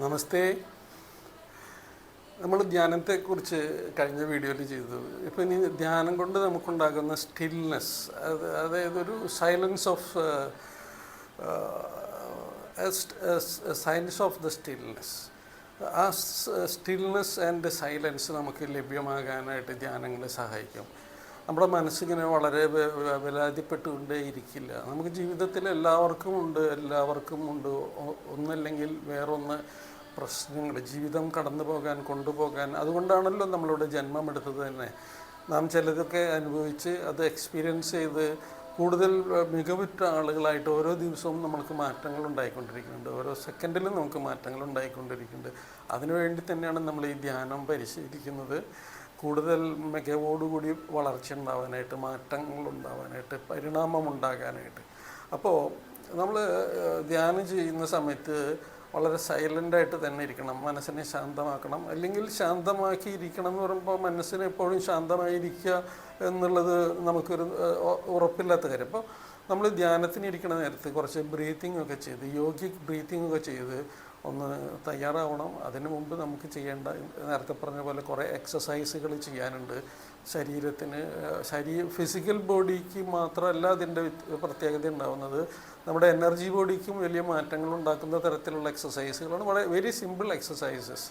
നമസ്തേ. നമ്മൾ ധ്യാനത്തെക്കുറിച്ച് കഴിഞ്ഞ വീഡിയോയിൽ ചെയ്തു. ഇപ്പം ഇനി ധ്യാനം കൊണ്ട് നമുക്കുണ്ടാകുന്ന സ്റ്റിൽനെസ് അത് അതായത് ഒരു silence of science of the stillness ആ സ്റ്റിൽനെസ് ആൻഡ് സൈലൻസ് നമുക്ക് ലഭ്യമാകാനായിട്ട് ധ്യാനങ്ങളെ സഹായിക്കും. നമ്മുടെ മനസ്സിങ്ങനെ വളരെ വെ- വെ- വിലാതിപ്പെട്ടുകൊണ്ടേ ഇരിക്കില്ല നമുക്ക് ജീവിതത്തിൽ എല്ലാവർക്കും ഉണ്ട് എല്ലാവർക്കും ഉണ്ട്. ഒന്നല്ലെങ്കിൽ വേറൊന്ന് പ്രശ്നങ്ങൾ ജീവിതം കടന്നു പോകാൻ കൊണ്ടുപോകാൻ. അതുകൊണ്ടാണല്ലോ നമ്മളിവിടെ ജന്മമെടുത്തത് തന്നെ. നാം ചിലതൊക്കെ അനുഭവിച്ച് അത് എക്സ്പീരിയൻസ് ചെയ്ത് കൂടുതൽ മികവുറ്റ ആളുകളായിട്ട് ഓരോ ദിവസവും നമ്മൾക്ക് മാറ്റങ്ങൾ ഉണ്ടായിക്കൊണ്ടിരിക്കുന്നുണ്ട്. ഓരോ സെക്കൻഡിലും നമുക്ക് മാറ്റങ്ങൾ ഉണ്ടായിക്കൊണ്ടിരിക്കുന്നുണ്ട്. അതിനുവേണ്ടി തന്നെയാണ് നമ്മൾ ഈ ധ്യാനം പരിശീലിക്കുന്നത്. കൂടുതൽ മികവോടുകൂടി വളർച്ച ഉണ്ടാവാനായിട്ട് മാറ്റങ്ങൾ ഉണ്ടാവാനായിട്ട് പരിണാമം ഉണ്ടാകാനായിട്ട് അപ്പോൾ നമ്മൾ ധ്യാനം ചെയ്യുന്ന സമയത്ത് വളരെ സൈലന്റായിട്ട് തന്നെ ഇരിക്കണം. മനസ്സിനെ ശാന്തമാക്കണം. അല്ലെങ്കിൽ ശാന്തമാക്കി ഇരിക്കണം എന്ന് പറയുമ്പോൾ മനസ്സിനെ എപ്പോഴും ശാന്തമായിരിക്കുക എന്നുള്ളത് നമുക്കൊരു ഉറപ്പില്ലാത്ത കാര്യം. അപ്പോൾ നമ്മൾ ധ്യാനത്തിന് ഇരിക്കുന്ന നേരത്ത് കുറച്ച് ബ്രീത്തിങ് ഒക്കെ ചെയ്ത് യോഗിക് ബ്രീത്തിങ് ഒക്കെ ചെയ്ത് ഒന്ന് തയ്യാറാവണം. അതിനു മുമ്പ് നമുക്ക് ചെയ്യേണ്ട നേരത്തെ പറഞ്ഞ പോലെ കുറേ എക്സസൈസുകൾ ചെയ്യാനുണ്ട്. ശരീരത്തിന് ശരീര ഫിസിക്കൽ ബോഡിക്ക് മാത്രമല്ല അതിന്റെ പ്രത്യേകത ഉണ്ടാവുന്നത്. നമ്മുടെ എനർജി ബോഡിക്കും വലിയ മാറ്റങ്ങൾ ഉണ്ടാക്കുന്ന തരത്തിലുള്ള എക്സസൈസുകളാണ് വളരെ വെരി സിമ്പിൾ എക്സസൈസസ്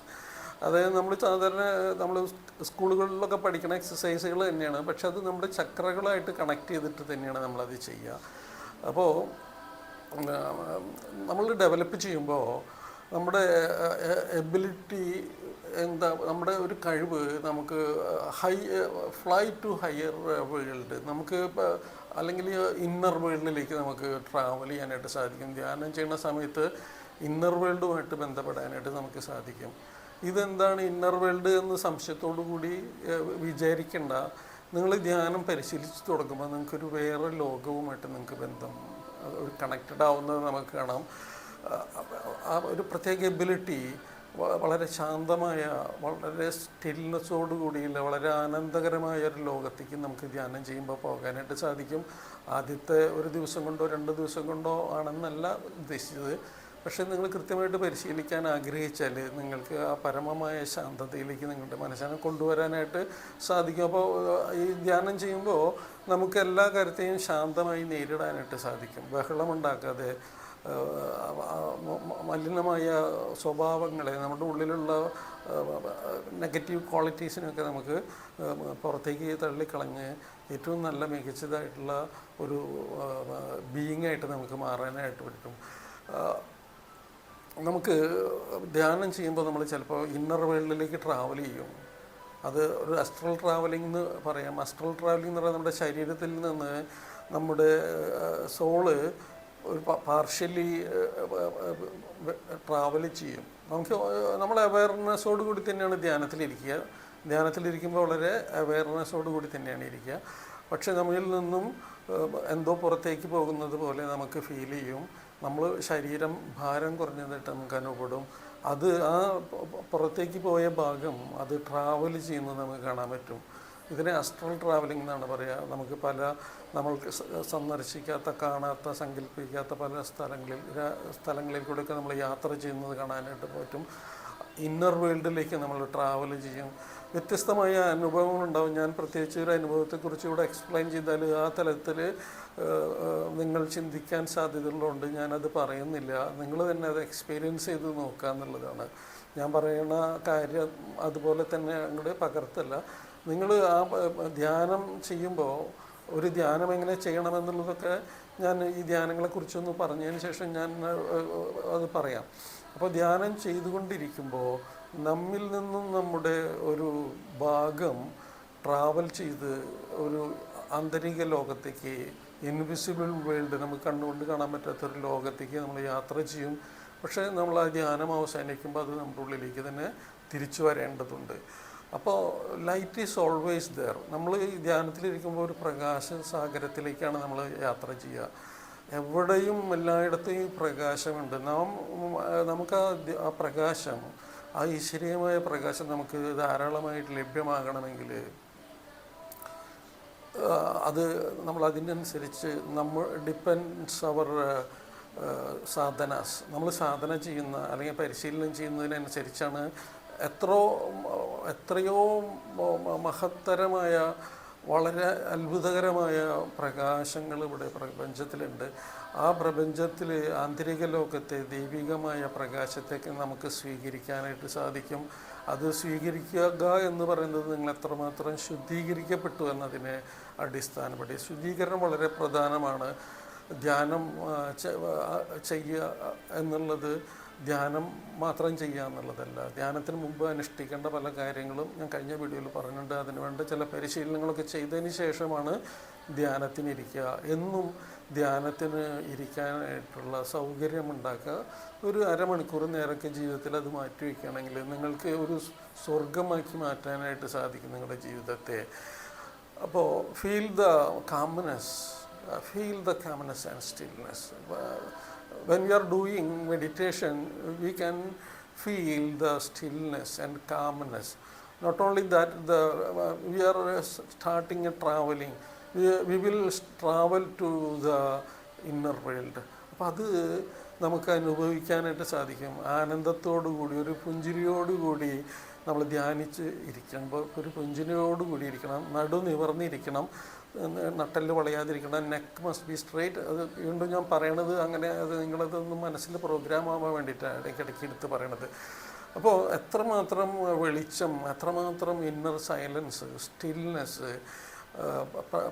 അതായത് നമ്മൾ സാധാരണ നമ്മൾ സ്കൂളുകളിലൊക്കെ പഠിക്കുന്ന എക്സസൈസുകൾ തന്നെയാണ്. പക്ഷെ അത് നമ്മുടെ ചക്രകളായിട്ട് കണക്ട് ചെയ്തിട്ട് തന്നെയാണ് നമ്മളത് ചെയ്യുക. അപ്പോൾ നമ്മൾ ഡെവലപ്പ് ചെയ്യുമ്പോൾ നമ്മുടെ എബിലിറ്റി എന്താ നമ്മുടെ ഒരു കഴിവ് നമുക്ക് high fly to higher world നമുക്ക് അല്ലെങ്കിൽ ഇന്നർ വേൾഡിലേക്ക് നമുക്ക് ട്രാവൽ ചെയ്യാനായിട്ട് സാധിക്കും. ധ്യാനം ചെയ്യുന്ന സമയത്ത് ഇന്നർ വേൾഡുമായിട്ട് ബന്ധപ്പെടാനായിട്ട് നമുക്ക് സാധിക്കും. ഇതെന്താണ് ഇന്നർ വേൾഡ് എന്ന് സംശയത്തോടു കൂടി വിചാരിക്കേണ്ട. നിങ്ങൾ ധ്യാനം പരിശീലിച്ച് തുടങ്ങുമ്പോൾ നിങ്ങൾക്കൊരു വേറെ ലോകവുമായിട്ട് നിങ്ങൾക്ക് ബന്ധം കണക്റ്റഡ് ആവുന്നത് നമുക്ക് കാണാം. ആ, ഒരു പ്രത്യേക എബിലിറ്റി വളരെ ശാന്തമായ വളരെ സ്റ്റിൽനെസ്സോട് കൂടിയുള്ള വളരെ ആനന്ദകരമായ ഒരു ലോകത്തേക്ക് നമുക്ക് ധ്യാനം ചെയ്യുമ്പോൾ പോകാനായിട്ട് സാധിക്കും. ആദ്യത്തെ ഒരു ദിവസം കൊണ്ടോ രണ്ട് ദിവസം കൊണ്ടോ ആണെന്നല്ല ഉദ്ദേശിച്ചത്. പക്ഷേ നിങ്ങൾ കൃത്യമായിട്ട് പരിശീലിക്കാൻ ആഗ്രഹിച്ചാൽ നിങ്ങൾക്ക് ആ പരമമായ ശാന്തതയിലേക്ക് നിങ്ങളുടെ മനസ്സിനെ കൊണ്ടുവരാനായിട്ട് സാധിക്കും. അപ്പോൾ ഈ ധ്യാനം ചെയ്യുമ്പോൾ നമുക്ക് എല്ലാ കാര്യത്തെയും ശാന്തമായി നേരിടാനായിട്ട് സാധിക്കും. ബഹളമുണ്ടാക്കാതെ മലിനമായ സ്വഭാവങ്ങളെ നമ്മുടെ ഉള്ളിലുള്ള നെഗറ്റീവ് ക്വാളിറ്റീസിനൊക്കെ നമുക്ക് പുറത്തേക്ക് തള്ളിക്കളഞ്ഞ് ഏറ്റവും നല്ല മികച്ചതായിട്ടുള്ള ഒരു ബീയിങ്ങായിട്ട് നമുക്ക് മാറാനായിട്ട് പറ്റും. നമുക്ക് ധ്യാനം ചെയ്യുമ്പോൾ നമ്മൾ ചിലപ്പോൾ ഇന്നർ വേൾഡിലേക്ക് ട്രാവൽ ചെയ്യും. അത് ഒരു അസ്ട്രൽ ട്രാവലിംഗ് എന്ന് പറയാം. അസ്ട്രൽ ട്രാവലിംഗ് എന്ന് പറയുന്നത് നമ്മുടെ ശരീരത്തിൽ നിന്ന് നമ്മുടെ സോൾ ഒരു പാർഷ്യലി ട്രാവൽ ചെയ്യും. നമുക്ക് നമ്മൾ അവയർനെസ്സോട് കൂടി തന്നെയാണ് ധ്യാനത്തിലിരിക്കുക. ധ്യാനത്തിലിരിക്കുമ്പോൾ വളരെ അവയർനെസ്സോട് കൂടി തന്നെയാണ് ഇരിക്കുക. പക്ഷെ നമ്മളിൽ നിന്നും എന്തോ പുറത്തേക്ക് പോകുന്നത് പോലെ നമുക്ക് ഫീൽ ചെയ്യും. നമ്മൾ ശരീരം ഭാരം കുറഞ്ഞതായിട്ട് നമുക്ക് അനുഭവപ്പെടും. അത് ആ പുറത്തേക്ക് പോയ ഭാഗം അത് ട്രാവൽ ചെയ്യുന്നത് നമുക്ക് കാണാൻ പറ്റും. ഇതിനെ അസ്ട്രൽ ട്രാവലിംഗ് എന്നാണ് പറയുക നമുക്ക് പല നമ്മൾ സന്ദർശിക്കാത്ത കാണാത്ത സങ്കല്പിക്കാത്ത പല സ്ഥലങ്ങളിൽ സ്ഥലങ്ങളിൽ കൂടെയൊക്കെ നമ്മൾ യാത്ര ചെയ്യുന്നത് കാണാനായിട്ട് പറ്റും. ഇന്നർ വേൾഡിലേക്ക് നമ്മൾ ട്രാവൽ ചെയ്യും. വ്യത്യസ്തമായ അനുഭവങ്ങൾ ഉണ്ടാവും ഞാൻ പ്രത്യേകിച്ച് ഒരു അനുഭവത്തെക്കുറിച്ച് ഇവിടെ എക്സ്പ്ലെയിൻ ചെയ്താൽ ആ തലത്തിൽ നിങ്ങൾ ചിന്തിക്കാൻ സാധ്യതകളുണ്ട്. ഞാനത് പറയുന്നില്ല. നിങ്ങൾ തന്നെ അത് എക്സ്പീരിയൻസ് ചെയ്ത് നോക്കുക എന്നുള്ളതാണ്. ഞാൻ പറയുന്ന കാര്യം അതുപോലെ തന്നെ അങ്ങോട്ട് പകർത്തല്ല. നിങ്ങൾ ആ ധ്യാനം ചെയ്യുമ്പോൾ ഒരു ധ്യാനം എങ്ങനെ ചെയ്യണമെന്നുള്ളതൊക്കെ ഞാൻ ഈ ധ്യാനങ്ങളെക്കുറിച്ചൊന്ന് പറഞ്ഞതിന് ശേഷം ഞാൻ അത് പറയാം. അപ്പോൾ ധ്യാനം ചെയ്തുകൊണ്ടിരിക്കുമ്പോൾ നമ്മിൽ നിന്നും നമ്മുടെ ഒരു ഭാഗം ട്രാവൽ ചെയ്ത് ഒരു ആന്തരിക ലോകത്തേക്ക് ഇൻവിസിബിൾ വേൾഡ് നമുക്ക് കണ്ണുകൊണ്ട് കാണാൻ പറ്റാത്തൊരു ലോകത്തേക്ക് നമ്മൾ യാത്ര ചെയ്യും. പക്ഷേ നമ്മൾ ആ ധ്യാനം അവസാനിക്കുമ്പോൾ അത് നമ്മുടെ ഉള്ളിലേക്ക് തന്നെ തിരിച്ചു വരേണ്ടതുണ്ട്. അപ്പോൾ ലൈറ്റ് ഈസ് ഓൾവേസ് ദർ. നമ്മൾ ഈ ധ്യാനത്തിലിരിക്കുമ്പോൾ ഒരു പ്രകാശ സാഗരത്തിലേക്കാണ് നമ്മൾ യാത്ര ചെയ്യുക എവിടെയും എല്ലായിടത്തും ഈ പ്രകാശമുണ്ട്. നാം നമുക്ക് ആ പ്രകാശം ആ ഈശ്വരീയമായ പ്രകാശം നമുക്ക് ധാരാളമായിട്ട് ലഭ്യമാകണമെങ്കിൽ അത് നമ്മൾ അതിനനുസരിച്ച് നമ്മൾ ഡിപ്പെൻഡ്സ് അവർ സാധനാസ്. നമ്മൾ സാധന ചെയ്യുന്ന അല്ലെങ്കിൽ പരിശീലനം ചെയ്യുന്നതിനനുസരിച്ചാണ് എത്രയോ എത്രയോ മഹത്തരമായ വളരെ അത്ഭുതകരമായ പ്രകാശങ്ങൾ ഇവിടെ പ്രപഞ്ചത്തിലുണ്ട്. ആ പ്രപഞ്ചത്തിൽ ആന്തരിക ലോകത്തെ ദൈവികമായ പ്രകാശത്തേക്ക് നമുക്ക് സ്വീകരിക്കാനായിട്ട് സാധിക്കും. അത് സ്വീകരിക്കുക എന്ന് പറയുന്നത് നിങ്ങൾ എത്രമാത്രം ശുദ്ധീകരിക്കപ്പെട്ടു എന്നതിനെ അടിസ്ഥാനപ്പെടുത്തി. ശുദ്ധീകരണം വളരെ പ്രധാനമാണ്. ധ്യാനം ചെയ്യുക എന്നുള്ളത് ധ്യാനം മാത്രം ചെയ്യുക എന്നുള്ളതല്ല. ധ്യാനത്തിന് മുമ്പ് അനുഷ്ഠിക്കേണ്ട പല കാര്യങ്ങളും ഞാൻ കഴിഞ്ഞ വീഡിയോയിൽ പറഞ്ഞിട്ടുണ്ട്. അതിനുവേണ്ട ചില പരിശീലനങ്ങളൊക്കെ ചെയ്തതിന് ശേഷമാണ് ധ്യാനത്തിന് ഇരിക്കുക. എന്നും ധ്യാനത്തിന് ഇരിക്കാനായിട്ടുള്ള സൗകര്യം ഉണ്ടാക്കുക. ഒരു അരമണിക്കൂർ നേരമൊക്കെ ജീവിതത്തിൽ അത് മാറ്റി വയ്ക്കുകയാണെങ്കിൽ നിങ്ങൾക്ക് ഒരു സ്വർഗമാക്കി മാറ്റാനായിട്ട് സാധിക്കും നിങ്ങളുടെ ജീവിതത്തെ. അപ്പോൾ feel the calmness feel the calmness and stillness when we are doing meditation, we can feel the stillness and calmness. Not only that, the, uh, we are uh, starting a traveling. We, we will travel to the inner world. അപ്പോൾ അത് നമുക്ക് അനുഭവിക്കാനായിട്ട് സാധിക്കും ആനന്ദത്തോടു കൂടി ഒരു പുഞ്ചിരിയോടുകൂടി നമ്മൾ ധ്യാനിച്ച് ഇരിക്കുമ്പോൾ ഒരു പുഞ്ചിരിയോടുകൂടി ഇരിക്കണം നടു നിവർന്നിരിക്കണം നട്ടൽ വളയാതിരിക്കണം നെക്ക് മസ്റ്റ് ബി സ്ട്രേറ്റ് അത് വീണ്ടും ഞാൻ പറയണത് അങ്ങനെ അത് നിങ്ങളതൊന്ന് മനസ്സിൽ പ്രോഗ്രാം ആവാൻ വേണ്ടിയിട്ടാണ് ഇടയ്ക്കിടയ്ക്ക് എടുത്ത് പറയണത്. അപ്പോൾ എത്രമാത്രം വെളിച്ചം എത്രമാത്രം ഇന്നർ സൈലൻസ് സ്റ്റിൽനെസ്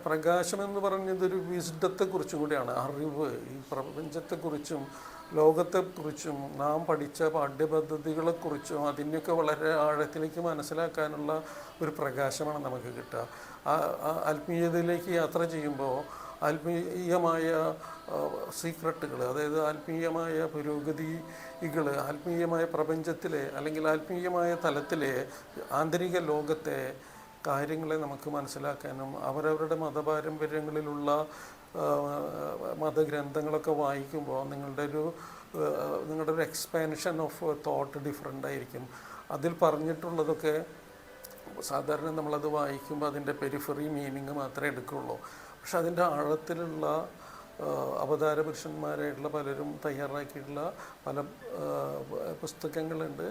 പ്രകാശം എന്ന് പറഞ്ഞതൊരു വിസ്ഡത്തെക്കുറിച്ചും കൂടിയാണ്. അറിവ് ഈ പ്രപഞ്ചത്തെക്കുറിച്ചും ലോകത്തെക്കുറിച്ചും നാം പഠിച്ച പാഠ്യപദ്ധതികളെക്കുറിച്ചും അതിനെയൊക്കെ വളരെ ആഴത്തിലേക്ക് മനസ്സിലാക്കാനുള്ള ഒരു പ്രകാശമാണ് നമുക്ക് കിട്ടുക. ആത്മീയതയിലേക്ക് യാത്ര ചെയ്യുമ്പോൾ ആത്മീയമായ സീക്രട്ടുകൾ അതായത് ആത്മീയമായ പുരോഗതികൾ ആത്മീയമായ പ്രപഞ്ചത്തിലെ അല്ലെങ്കിൽ ആത്മീയമായ തലത്തിലെ ആന്തരിക ലോകത്തെ കാര്യങ്ങളെ നമുക്ക് മനസ്സിലാക്കാനും അവരവരുടെ മതപാരമ്പര്യങ്ങളിലുള്ള മതഗ്രന്ഥങ്ങളൊക്കെ വായിക്കുമ്പോൾ നിങ്ങളുടെ ഒരു നിങ്ങളുടെ ഒരു എക്സ്പാൻഷൻ ഓഫ് തോട്ട് ഡിഫറെന്റ് ആയിരിക്കും. അതിൽ പറഞ്ഞിട്ടുള്ളതൊക്കെ സാധാരണ നമ്മളത് വായിക്കുമ്പോൾ അതിന്റെ പെരിഫറി മീനിങ് മാത്രമേ എടുക്കുകയുള്ളൂ പക്ഷെ അതിന്റെ ആഴത്തിലുള്ള അവതാര പുരുഷന്മാരായിട്ടുള്ള പലരും തയ്യാറാക്കിയിട്ടുള്ള പല പുസ്തകങ്ങളുണ്ട്.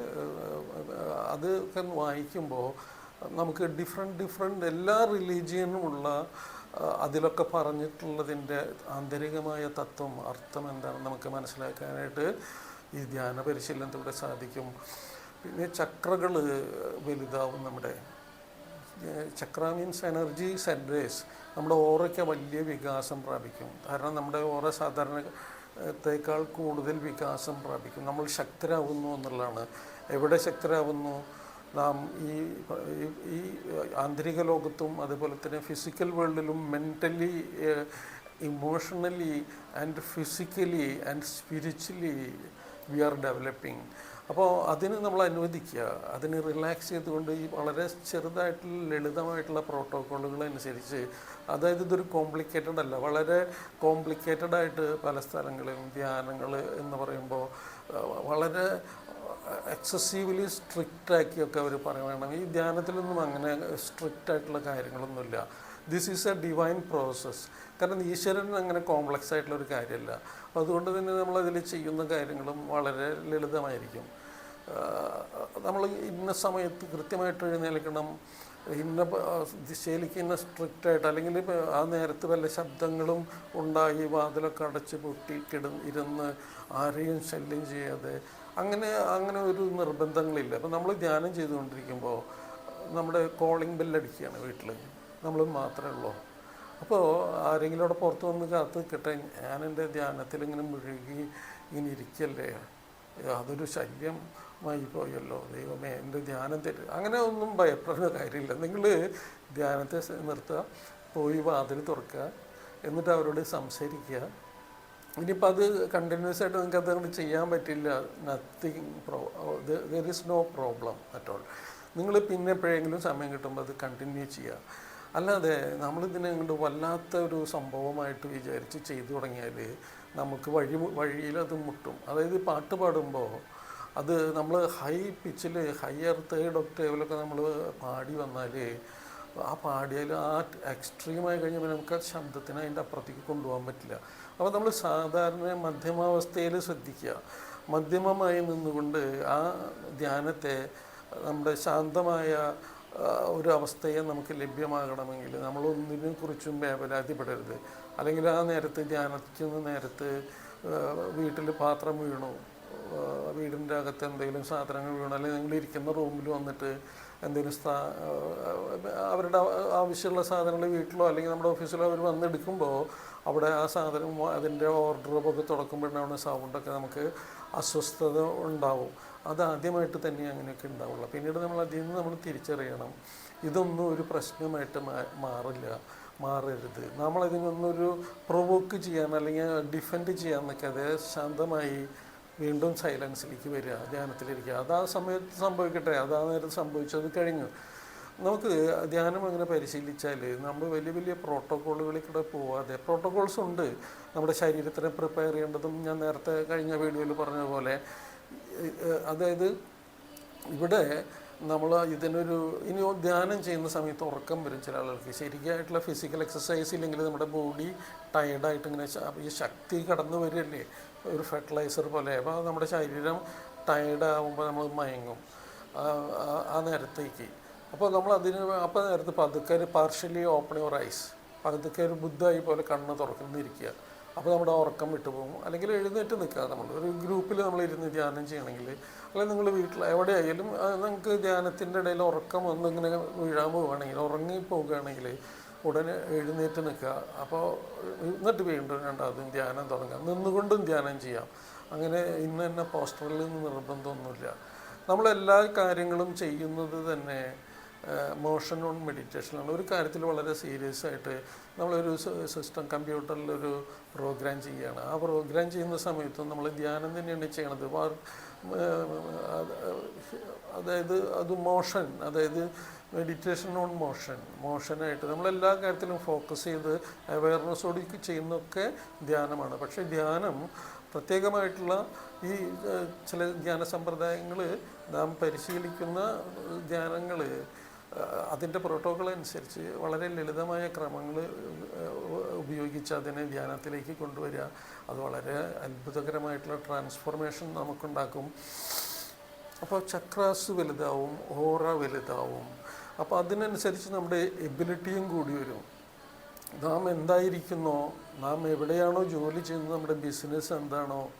അത് അതൊക്കെ വായിക്കുമ്പോൾ നമുക്ക് ഡിഫറെന്റ് ഡിഫറെന്റ് എല്ലാ റിലീജിയനുമുള്ള അതിലൊക്കെ പറഞ്ഞിട്ടുള്ളതിന്റെ ആന്തരികമായ തത്വം അർത്ഥം എന്താണെന്ന് നമുക്ക് മനസ്സിലാക്കാനായിട്ട് ഈ ധ്യാന പരിശീലനത്തിലൂടെ സാധിക്കും. പിന്നെ ചക്രകൾ വലുതാവും നമ്മുടെ. ചക്ര മീൻസ് എനർജി സെന്റേഴ്സ് നമ്മുടെ ഓറയ്ക്ക് വലിയ വികാസം പ്രാപിക്കും. കാരണം നമ്മുടെ ഓറ സാധാരണത്തേക്കാൾ കൂടുതൽ വികാസം പ്രാപിക്കും. നമ്മൾ ശക്തരാകുന്നു എന്നുള്ളതാണ്. എവിടെ ശക്തരാകുന്നു നാം ഈ ഈ- ആന്തരിക ലോകത്തും അതുപോലെ തന്നെ physical വേൾഡിലും mentally emotionally and physically and spiritually we are developing അപ്പോൾ അതിന് നമ്മൾ അനുവദിക്കുക. അതിന് റിലാക്സ് ചെയ്തുകൊണ്ട് ഈ വളരെ ചെറുതായിട്ടുള്ള ലളിതമായിട്ടുള്ള പ്രോട്ടോക്കോളുകൾ അനുസരിച്ച് അതായത് ഇതൊരു കോംപ്ലിക്കേറ്റഡ് അല്ല വളരെ കോംപ്ലിക്കേറ്റഡ് ആയിട്ട് പല സ്ഥലങ്ങളിലും ധ്യാനങ്ങൾ എന്ന് പറയുമ്പോൾ വളരെ എക്സസീവ്ലി സ്ട്രിക്റ്റ് ആക്കിയൊക്കെ അവർ പറയണം ഈ ധ്യാനത്തിലൊന്നും അങ്ങനെ സ്ട്രിക്റ്റ് ആയിട്ടുള്ള കാര്യങ്ങളൊന്നുമില്ല. This is a divine process കാരണം ഈശ്വരൻ അങ്ങനെ കോംപ്ലക്സ് ആയിട്ടുള്ള ഒരു കാര്യമല്ല. അപ്പോൾ അതുകൊണ്ട് തന്നെ നമ്മളതിൽ ചെയ്യുന്ന കാര്യങ്ങളും വളരെ ലളിതമായിരിക്കും. നമ്മൾ ഇന്ന സമയത്ത് കൃത്യമായിട്ട് എഴുന്നേൽക്കണം. ഇന്ന ദിശയിലേക്ക് ഇന്ന സ്ട്രിക്റ്റ് ആയിട്ട് അല്ലെങ്കിൽ ആ നേരത്ത് വല്ല ശബ്ദങ്ങളും ഉണ്ടായി വാതിലൊക്കെ അടച്ച് പൊട്ടി കിട ഇരുന്ന് ആരെയും ശല്യം ചെയ്യാതെ അങ്ങനെ അങ്ങനെ ഒരു നിർബന്ധങ്ങളില്ല. അപ്പം നമ്മൾ ധ്യാനം ചെയ്തുകൊണ്ടിരിക്കുമ്പോൾ നമ്മുടെ കോളിംഗ് ബെല്ലടിക്കുകയാണ് വീട്ടിൽ നമ്മൾ മാത്രമേ ഉള്ളൂ. അപ്പോൾ ആരെങ്കിലും അവിടെ പുറത്ത് വന്ന് കാത്ത് നിൽക്കട്ടെ ഞാൻ എന്റെ ധ്യാനത്തിൽ ഇങ്ങനെ മുഴുകി ഇങ്ങനെ ഇരിക്കല്ലേ? അതൊരു ശല്യമായി പോയല്ലോ. ദൈവമേ എന്റെ ധ്യാനം തരും അങ്ങനെ ഒന്നും ഭയപ്പെടുന്ന കാര്യമില്ല. നിങ്ങൾ ധ്യാനത്തെ നിർത്തുക പോയി വാതിൽ തുറക്കുക എന്നിട്ട് അവരോട് സംസാരിക്കുക. ഇനിയിപ്പോൾ അത് കണ്ടിന്യൂസ് ആയിട്ട് നിങ്ങൾക്ക് അതുകൊണ്ട് ചെയ്യാൻ പറ്റില്ല. Nothing pro there is no problem at all നിങ്ങൾ പിന്നെ എപ്പോഴെങ്കിലും സമയം കിട്ടുമ്പോൾ അത് കണ്ടിന്യൂ ചെയ്യുക അല്ലാതെ നമ്മളിതിനെ അങ്ങോട്ട് വല്ലാത്ത ഒരു സംഭവമായിട്ട് വിചാരിച്ച് ചെയ്തു തുടങ്ങിയാൽ നമുക്ക് വഴി വഴിയിൽ അത് മുട്ടും. അതായത് പാട്ട് പാടുമ്പോൾ അത് നമ്മൾ ഹൈ പിച്ചിൽ ഹയർ തേർഡ് ഒക്ടേവിലൊക്കെ നമ്മൾ പാടി വന്നാൽ ആ പാടിയാൽ ആ എക്സ്ട്രീമായി കഴിഞ്ഞാൽ നമുക്ക് ആ ശബ്ദത്തിന് അതിന്റെ അപ്പുറത്തേക്ക് കൊണ്ടുപോകാൻ പറ്റില്ല. അപ്പോൾ നമ്മൾ സാധാരണ മധ്യമാവസ്ഥയിൽ ശ്രദ്ധിക്കുക. മധ്യമമായി നിന്നുകൊണ്ട് ആ ധ്യാനത്തെ നമ്മുടെ ശാന്തമായ ഒരു അവസ്ഥയെ നമുക്ക് ലഭ്യമാകണമെങ്കിൽ നമ്മൾ ഒന്നിനെ കുറിച്ചും വേവലാതിപ്പെടരുത്. അല്ലെങ്കിൽ ആ നേരത്ത് ധ്യാനിക്കുന്ന നേരത്ത് വീട്ടിൽ പാത്രം വീണു വീടിന്റെ അകത്ത് എന്തെങ്കിലും സാധനങ്ങൾ വീണു അല്ലെങ്കിൽ നിങ്ങൾ ഇരിക്കുന്ന റൂമിൽ വന്നിട്ട് എന്തെങ്കിലും സ്ഥാ അവരുടെ ആവശ്യമുള്ള സാധനങ്ങൾ വീട്ടിലോ അല്ലെങ്കിൽ നമ്മുടെ ഓഫീസിലോ അവർ വന്നെടുക്കുമ്പോൾ അവിടെ ആ സാധനം അതിന്റെ ഓർഡറൊക്കെ തുടക്കുമ്പോഴാണ് സൗണ്ടൊക്കെ നമുക്ക് അസ്വസ്ഥത ഉണ്ടാവും. അത് ആദ്യമായിട്ട് തന്നെ അങ്ങനെയൊക്കെ ഉണ്ടാവുള്ളൂ. പിന്നീട് നമ്മൾ അതിൽ നിന്ന് നമ്മൾ തിരിച്ചറിയണം. ഇതൊന്നും ഒരു പ്രശ്നമായിട്ട് മാറില്ല മാറരുത്. നമ്മളതിനൊന്നൊരു പ്രൊവോക്ക് ചെയ്യാൻ അല്ലെങ്കിൽ ഡിഫെൻഡ് ചെയ്യാൻ നിൽക്കാതെ ശാന്തമായി വീണ്ടും സൈലൻസിലേക്ക് വരിക ധ്യാനത്തിലിരിക്കുക. അത് ആ സമയത്ത് സംഭവിക്കട്ടെ? അത് ആ നേരത്ത് സംഭവിച്ചത് കഴിഞ്ഞു. നമുക്ക് ധ്യാനം അങ്ങനെ പരിശീലിച്ചാൽ നമ്മൾ വലിയ വലിയ പ്രോട്ടോക്കോളുകളിൽ കൂടെ പോവാതെ പ്രോട്ടോകോൾസ് ഉണ്ട്. നമ്മുടെ ശരീരത്തിനെ പ്രിപ്പയർ ചെയ്യേണ്ടതും ഞാൻ നേരത്തെ കഴിഞ്ഞ വീഡിയോയിൽ പറഞ്ഞ പോലെ അതായത് ഇവിടെ നമ്മൾ ഇതിനൊരു ഇനി ധ്യാനം ചെയ്യുന്ന സമയത്ത് ഉറക്കം വരും ചില ആളുകൾക്ക്. ശരിക്കായിട്ടുള്ള ഫിസിക്കൽ എക്സസൈസ് ഇല്ലെങ്കിൽ നമ്മുടെ ബോഡി ടയർഡായിട്ട് ഇങ്ങനെ ഈ ശക്തി കടന്നു വരികയല്ലേ ഒരു ഫെർട്ടിലൈസർ പോലെ. അപ്പോൾ നമ്മുടെ ശരീരം ടയർഡ് ആകുമ്പോൾ നമ്മൾ മയങ്ങും. ആ നേരത്തേക്ക്. അപ്പോൾ നമ്മൾ അതിന് അപ്പോൾ നേരത്തെ പതുക്കെ പാർഷ്യലി ഓപ്പൺ യുവർ ഐസ് പതുക്കെ ഒരു ബുദ്ധായി പോലെ കണ്ണ് തുറക്കുന്നിരിക്കുക അപ്പോൾ നമ്മുടെ ഉറക്കം വിട്ടുപോകും അല്ലെങ്കിൽ എഴുന്നേറ്റ് നിൽക്കുക നമ്മൾ ഒരു ഗ്രൂപ്പിൽ നമ്മൾ ഇരുന്ന് ധ്യാനം ചെയ്യണമെങ്കിൽ അല്ലെങ്കിൽ നിങ്ങൾ വീട്ടിൽ എവിടെയായാലും നിങ്ങൾക്ക് ധ്യാനത്തിന്റെ ഇടയിൽ ഉറക്കം ഒന്നിങ്ങനെ വീഴാൻ പോവുകയാണെങ്കിൽ ഉറങ്ങി പോവുകയാണെങ്കിൽ ഉടനെ എഴുന്നേറ്റ് നിൽക്കുക. അപ്പോൾ എന്നിട്ട് വീണ്ടും രണ്ടാമതും ധ്യാനം തുടങ്ങാം നിന്നുകൊണ്ടും ധ്യാനം ചെയ്യാം. അങ്ങനെ ഇന്ന് തന്നെ പോസ്റ്ററിൽ നിന്ന് നിർബന്ധമൊന്നുമില്ല. നമ്മളെല്ലാ കാര്യങ്ങളും ചെയ്യുന്നത് തന്നെ മോഷൻ മെഡിറ്റേഷനാണ് ഒരു കാര്യത്തിൽ വളരെ സീരിയസ് ആയിട്ട് നമ്മളൊരു സിസ്റ്റം കമ്പ്യൂട്ടറിൽ ഒരു പ്രോഗ്രാം ചെയ്യുകയാണ്. ആ പ്രോഗ്രാം ചെയ്യുന്ന സമയത്ത് നമ്മൾ ധ്യാനം തന്നെയാണ് ചെയ്യണത്. അതായത് അത് മോഷൻ അതായത് മെഡിറ്റേഷൻ ഓൺ മോഷൻ മോഷനായിട്ട് നമ്മളെല്ലാ കാര്യത്തിലും ഫോക്കസ് ചെയ്ത് അവയർനെസ്സോട് ചെയ്യുന്നതൊക്കെ ധ്യാനമാണ്. പക്ഷേ ധ്യാനം പ്രത്യേകമായിട്ടുള്ള ഈ ചില ധ്യാന സമ്പ്രദായങ്ങൾ നാം പരിശീലിക്കുന്ന ധ്യാനങ്ങൾ അതിന്റെ പ്രോട്ടോകോൾ അനുസരിച്ച് വളരെ ലളിതമായ ക്രമങ്ങൾ ഉപയോഗിച്ച് അതിനെ ധ്യാനത്തിലേക്ക് കൊണ്ടുവരിക. അത് വളരെ അത്ഭുതകരമായിട്ടുള്ള ട്രാൻസ്ഫോർമേഷൻ നമുക്കുണ്ടാക്കും. അപ്പോൾ ചക്രാസ് വലുതാവും ഓറ വലുതാവും. അപ്പോൾ അതിനനുസരിച്ച് നമ്മുടെ എബിലിറ്റിയും കൂടി വരും. നാം എന്തായിരിക്കുന്നോ? നാം എവിടെയാണോ ജോലി ചെയ്യുന്നത്? നമ്മുടെ ബിസിനസ് എന്താണോ?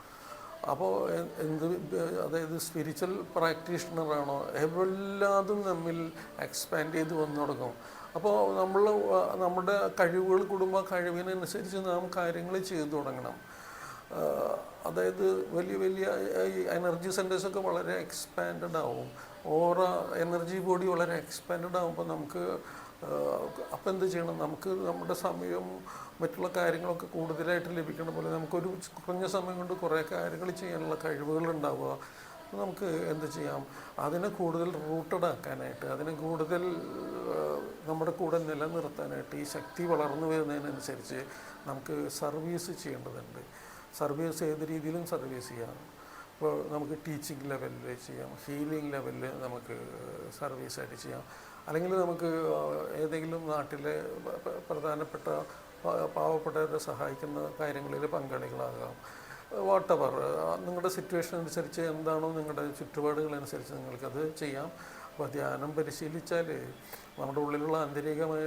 അപ്പോൾ എന്ത് അതായത് സ്പിരിച്വൽ പ്രാക്ടീഷണറാണോ എല്ലാതും നമ്മിൽ എക്സ്പാൻഡ് ചെയ്ത് വന്നു തുടങ്ങും. അപ്പോൾ നമ്മൾ നമ്മുടെ കഴിവുകൾ കുടുംബ കഴിവിനനുസരിച്ച് നാം കാര്യങ്ങൾ ചെയ്തു തുടങ്ങണം. അതായത് വലിയ വലിയ ഈ എനർജി സെന്റേഴ്സൊക്കെ വളരെ എക്സ്പാൻഡഡ് ആവും. ഓറ എനർജി ബോഡി വളരെ എക്സ്പാൻഡഡ് ആകുമ്പോൾ നമുക്ക് അപ്പം എന്ത് ചെയ്യണം? നമുക്ക് നമ്മുടെ സമയം മറ്റുള്ള കാര്യങ്ങളൊക്കെ കൂടുതലായിട്ട് ലഭിക്കണ പോലെ നമുക്കൊരു കുറഞ്ഞ സമയം കൊണ്ട് കുറേ കാര്യങ്ങൾ ചെയ്യാനുള്ള കഴിവുകൾ ഉണ്ടാവുക. നമുക്ക് എന്ത് ചെയ്യാം? അതിനെ കൂടുതൽ റൂട്ടഡ് ആക്കാനായിട്ട് അതിനെ കൂടുതൽ നമ്മുടെ കൂടെ നിലനിർത്താനായിട്ട് ഈ ശക്തി വളർന്നു വരുന്നതിനനുസരിച്ച് നമുക്ക് സർവീസ് ചെയ്യേണ്ടതുണ്ട്. സർവീസ് ഏത് രീതിയിലും സർവീസ് ചെയ്യാം. ഇപ്പോൾ നമുക്ക് ടീച്ചിങ് ലെവലിൽ ചെയ്യാം ഹീലിംഗ് ലെവലിൽ നമുക്ക് സർവീസായിട്ട് ചെയ്യാം. അല്ലെങ്കിൽ നമുക്ക് ഏതെങ്കിലും നാട്ടിലെ പ്രധാനപ്പെട്ട പാവപ്പെട്ടവരെ സഹായിക്കുന്ന കാര്യങ്ങളിൽ പങ്കാളികളാകാം. വാട്ടവർ നിങ്ങളുടെ സിറ്റുവേഷൻ അനുസരിച്ച് എന്താണോ നിങ്ങളുടെ ചുറ്റുപാടുകളനുസരിച്ച് നിങ്ങൾക്കത് ചെയ്യാം. അപ്പോൾ ധ്യാനം പരിശീലിച്ചാൽ നമ്മുടെ ഉള്ളിലുള്ള ആന്തരികമായ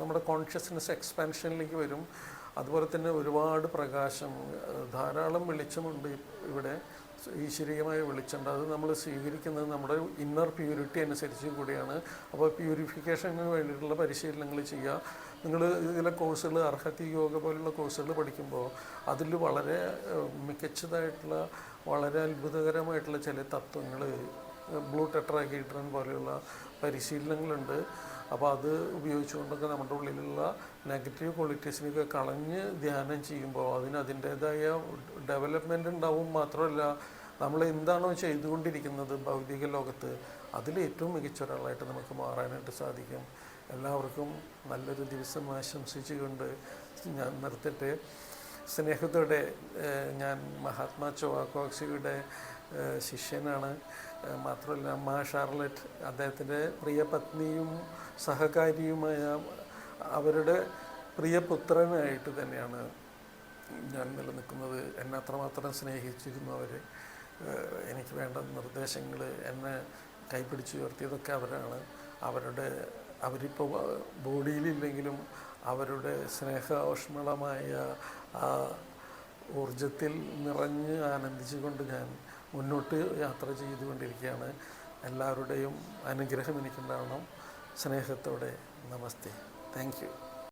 നമ്മുടെ കോൺഷ്യസ്നെസ് എക്സ്പാൻഷനിലേക്ക് വരും. അതുപോലെ തന്നെ ഒരുപാട് പ്രകാശം ധാരാളം വെളിച്ചമുണ്ട് ഇവിടെ. ഈശ്വരീയമായ വെളിച്ചമുണ്ട്. അത് നമ്മൾ സ്വീകരിക്കുന്നത് നമ്മുടെ ഇന്നർ പ്യൂരിറ്റി അനുസരിച്ച് കൂടിയാണ്. അപ്പോൾ പ്യൂരിഫിക്കേഷന് വേണ്ടിയിട്ടുള്ള പരിശീലനങ്ങൾ ചെയ്യുക. നിങ്ങൾ ഇതിലെ കോഴ്സുകൾ അർഹത്തി യോഗ പോലുള്ള കോഴ്സുകൾ പഠിക്കുമ്പോൾ അതിൽ വളരെ മികച്ചതായിട്ടുള്ള വളരെ അത്ഭുതകരമായിട്ടുള്ള ചില തത്വങ്ങൾ ബ്ലൂ ടെട്രാഹീഡ്രൻ പോലെയുള്ള പരിശീലനങ്ങളുണ്ട്. അപ്പോൾ അത് ഉപയോഗിച്ചുകൊണ്ടൊക്കെ നമ്മുടെ ഉള്ളിലുള്ള നെഗറ്റീവ് ക്വാളിറ്റീസിനൊക്കെ കളഞ്ഞ് ധ്യാനം ചെയ്യുമ്പോൾ അതിന് അതിന്റേതായ ഡെവലപ്മെന്റ് ഉണ്ടാവും. മാത്രമല്ല നമ്മൾ എന്താണോ ചെയ്തുകൊണ്ടിരിക്കുന്നത് ഭൗതിക ലോകത്ത് അതിൽ ഏറ്റവും മികച്ച ഒരാളായിട്ട് നമുക്ക് മാറാനായിട്ട് സാധിക്കും. എല്ലാവർക്കും നല്ലൊരു ദിവസം ആശംസിച്ചുകൊണ്ട് ഞാൻ നിർത്തട്ടെ സ്നേഹത്തോടെ ഞാൻ മഹാത്മാ ചോവാക്കോക്സിയുടെ ശിഷ്യനാണ്. മാത്രമല്ല അമ്മ ഷാർലറ്റ് അദ്ദേഹത്തിന്റെ പ്രിയ പത്നിയും സഹകാരിയുമായ അവരുടെ പ്രിയപുത്രനായിട്ട് തന്നെയാണ് ഞാൻ നിലനിൽക്കുന്നത്. എന്നെ അത്രമാത്രം സ്നേഹിച്ചിരുന്നു അവർ എനിക്ക് വേണ്ട നിർദ്ദേശങ്ങൾ എന്നെ കൈപ്പിടിച്ച് ഉയർത്തിയതൊക്കെ അവരാണ്. അവരുടെ അവരിപ്പോൾ ബോഡിയിലില്ലെങ്കിലും അവരുടെ സ്നേഹോഷ്മളമായ ആ ഊർജത്തിൽ നിറഞ്ഞ് ആനന്ദിച്ചുകൊണ്ട് ഞാൻ മുന്നോട്ട് യാത്ര ചെയ്തുകൊണ്ടിരിക്കുകയാണ്. എല്ലാവരുടെയും അനുഗ്രഹം എനിക്കുണ്ടാവണം സ്നേഹത്തോടെ നമസ്തേ. താങ്ക്